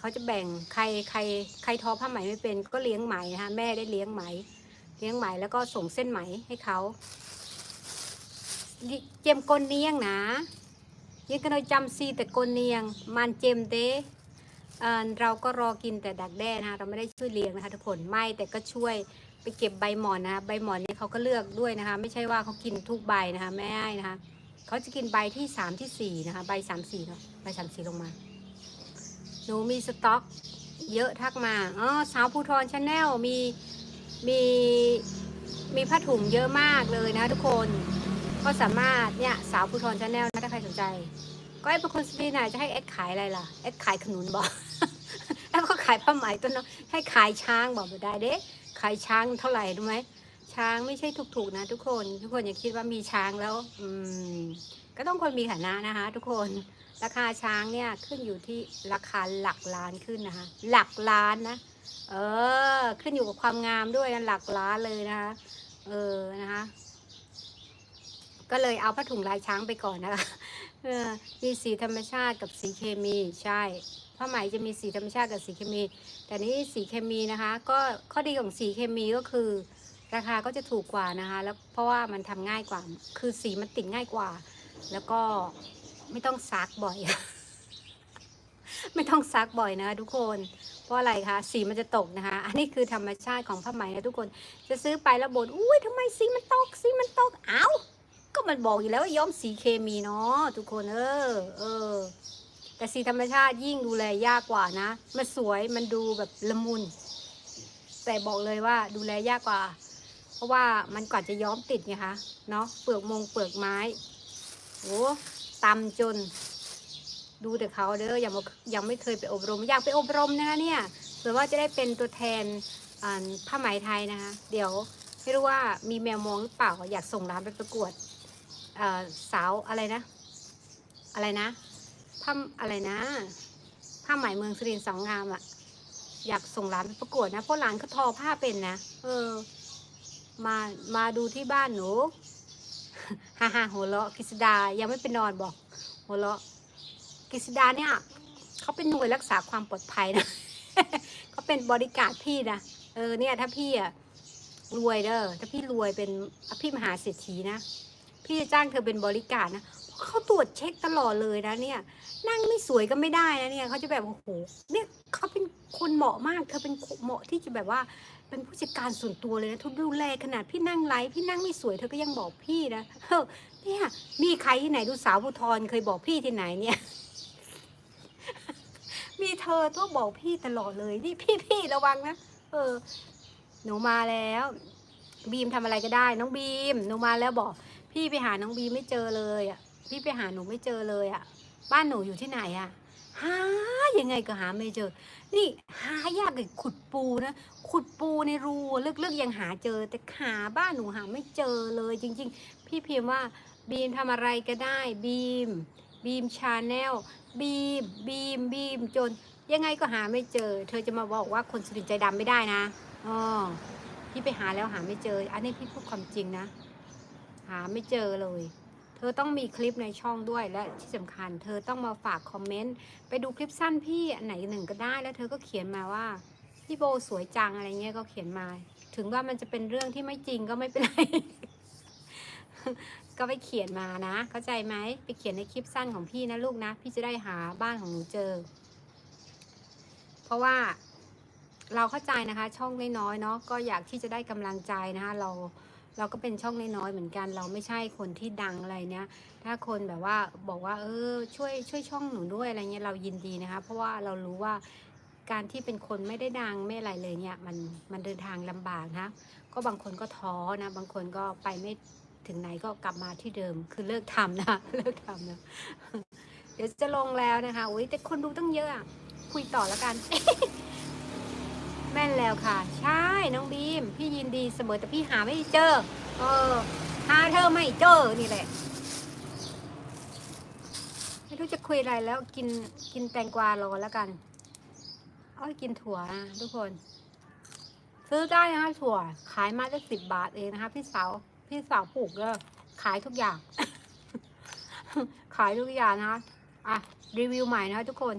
เขาจะแบ่งใครใครใครทอผ้าไหมไม่เป็นก็เลี้ยงไหมนะคะแม่ได้เลี้ยงไหม เลี้ยงไหมแล้วก็ส่งเส้นไหมให้เขาเจมกลเนียงนะยังกันเราจำซีแต่กลเนียง มันเจมเด้เราก็รอกินแต่ดักแด้นะคะเราไม่ได้ช่วยเลี้ยงนะคะทุกคนไม่แต่ก็ช่วยไปเก็บใบหมอนนะคะใบหมอนนี่เขาก็เลือกด้วยนะคะ ไม่ใช่ว่าเขากินทุกใบนะคะไม่ได้นะคะเขาจะกินใบที่สามที่สี่นะคะ ใบสามสี่เนาะใบสามสี่ลงมา หนูมีสต็อก เยอะทักมาอ๋อสาวภูทรชาแนลมีมีมีผ้าถุงเยอะมากเลยนะทุกคนก็สามารถเนี่ยสาวภูทรชาแนลถ้าใครสนใจก็ไอ้เป็นคนสตรีน่ะจะให้แอดขายอะไรล่ะแอดขายขนุนบอกแล้วก็ขายผ้าไหมตัวน้องให้ขายช้างบอกไม่ได้เด้ขายช้างเท่าไหร่รู้ไหมช้างไม่ใช่ถูกๆนะทุกคน ทุกคนอย่าคิดว่ามีช้างแล้ว อืม ก็ต้องคนมีฐานะนะคะ ทุกคนราคาช้างเนี่ยขึ้นอยู่ที่ราคาหลักล้านขึ้นนะคะ หลักล้านนะเออ ขึ้นอยู่กับความงามด้วยนะหลักล้านเลยนะคะเออนะคะ ก็เลยเอาผ้าถุงลายช้างไปก่อนนะคะเออมีสีธรรมชาติกับสีเคมีใช่ผ้าไหมจะมีสีธรรมชาติกับสีเคมี แต่นี่สีเคมีนะคะ ก็ข้อดีของสีเคมีก็คือ ราคาก็จะถูกกว่านะคะ แล้วเพราะว่ามันทำง่ายกว่า คือสีมันติดง่ายกว่า แล้วก็ไม่ต้องซักบ่อย ไม่ต้องซักบ่อยนะคะทุกคนเพราะอะไรคะสีมันจะตกนะคะ อันนี้คือธรรมชาติของผ้าไหมนะทุกคน จะซื้อไปแล้วบ่นอุ้ยทำไมสีมันตกสีมันตกเอ้าก็มันบอกอยู่แล้วว่าย้อมสีเคมีเนาะทุกคนเออเออแต่สีธรรมชาติยิ่งดูแลยากกว่านะ มันสวยมันดูแบบละมุน แต่บอกเลยว่าดูแลยากกว่า เพราะว่ามันกว่าจะย้อมติดไงคะเนาะเปลือกมงเปลือกไม้ โอ้ตำจน ดูแต่เขาเด้อยังยังไม่เคยไปอบรม อยากไปอบรมนะคะเนี่ยเผื่อว่าจะได้เป็นตัวแทนผ้าไหมไทยนะคะ เดี๋ยวไม่รู้ว่ามีแมวมองหรือเปล่าอยากส่งร้านไปประกวดเสาวอะไรนะ อะไรนะผ้าอะไรนะผ้าไหมเมืองสุรินทร์สองงามอะอยากส่งร้านไปประกวดนะเพราะร้านเขาทอผ้าเป็นนะเออ มามาดูที่บ้านหนู ฮ่าฮ่าหัวเราะกฤษดายังไม่ไปนอนบอกหัวเราะกฤษดาเนี่ยเขาเป็นหน่วยรักษาความปลอดภัยนะเขาเป็นบริการพี่นะเออเนี่ยถ้าพี่อะรวยเด้อถ้าพี่รวยเป็นพี่มหาเศรษฐีนะ พี่จะจ้างเธอเป็นบริการนะ เขาตรวจเช็คตลอดเลยนะเนี่ย นั่งไม่สวยก็ไม่ได้นะเนี่ยเขาจะแบบโอ้โหเนี่ยเขาเป็นคนเหมาะมาก เธอเป็นเหมาะที่จะแบบว่าเป็นผู้จัดการส่วนตัวเลยนะทุกดูแลขนาดพี่นั่งไลฟ์พี่นั่งไม่สวยเธอก็ยังบอกพี่นะเฮ้อเนี่ยมีใครที่ไหนดูสาวภูทรเคยบอกพี่ที่ไหนเนี่ย มีเธอต้องบอกพี่ตลอดเลยนี่พี่พี่ระวังนะเออ หนูมาแล้ว บีมทำอะไรก็ได้ น้องบีมหนูมาแล้วบอกพี่ไปหาน้องบีไม่เจอเลยอะ พี่ไปหาหนูไม่เจอเลยอะ บ้านหนูอยู่ที่ไหนอะ หายังไงก็หาไม่เจอ นี่หายากเลยขุดปูนะขุดปูในรูลึกๆยังหาเจอ แต่หาบ้านหนูหาไม่เจอเลยจริง ๆ พี่พิมพ์ว่าบีมทำอะไรก็ได้บีมบีมชาแนลบีมบีมบีมจน ยังไงก็หาไม่เจอ เธอจะมาบอกว่าคนสุรินทใจดำไม่ได้นะอ๋อพี่ไปหาแล้วหาไม่เจอ อันนี้พี่พูดความจริงนะ หาไม่เจอเลย ธอต้องมีคลิปในช่องด้วยและที่สำคัญ เธอต้องมาฝากคอมเมนต์ไปดูคลิปสั้นพี่อันไหนหนึ่งก็ได้ แล้วเธอก็เขียนมาว่าพี่โบสวยจังอะไรเงี้ยก็เขียนมา ถึงว่ามันจะเป็นเรื่องที่ไม่จริงก็ไม่เป็นไร ก็ไปเขียนมานะ เข้าใจไหมไปเขียนในคลิปสั้นของพี่นะลูกนะ พี่จะได้หาบ้านของหนูเจอ เพราะว่าเราเข้าใจนะคะ ช่องน้อยๆเนาะก็อยากที่จะได้กำลังใจนะคะ เรา เราก็เป็นช่องน้อยๆเหมือนกัน เราไม่ใช่คนที่ดังอะไรเนี้ยถ้าคนแบบว่าบอกว่า เออ ช่วยช่วยช่องหนูด้วยอะไรเงี้ยเรายินดีนะคะ เพราะว่าเรารู้ว่าการที่เป็นคนไม่ได้ดังไม่อะไรเลยเนี่ยมันมันเดินทางลำบากนะก็บางคนก็ท้อนะ บางคนก็ไปไม่ถึงไหนก็กลับมาที่เดิมคือเลิกทำนะเลิกทำนะเดี๋ยวจะลงแล้วนะคะอุ้ยแต่คนดูตั้งเยอะอะคุยต่อแล้วกัน แม่นแล้วค่ะ ใช่น้องบีม พี่ยินดีเสมอแต่พี่หาไม่เจอ เออ หาเธอไม่เจอนี่แหละ ไม่รู้จะคุยอะไรแล้วกินกินแตงกวารอแล้วกัน เอากินถั่วนะทุกคน ซื้อได้นะคะถั่ว ขายมาได้สิบบาทเองนะคะ พี่สาวพี่สาวปลูกก็ขายทุกอย่าง ขายทุกอย่างนะคะอะ รีวิวใหม่นะคะทุกคน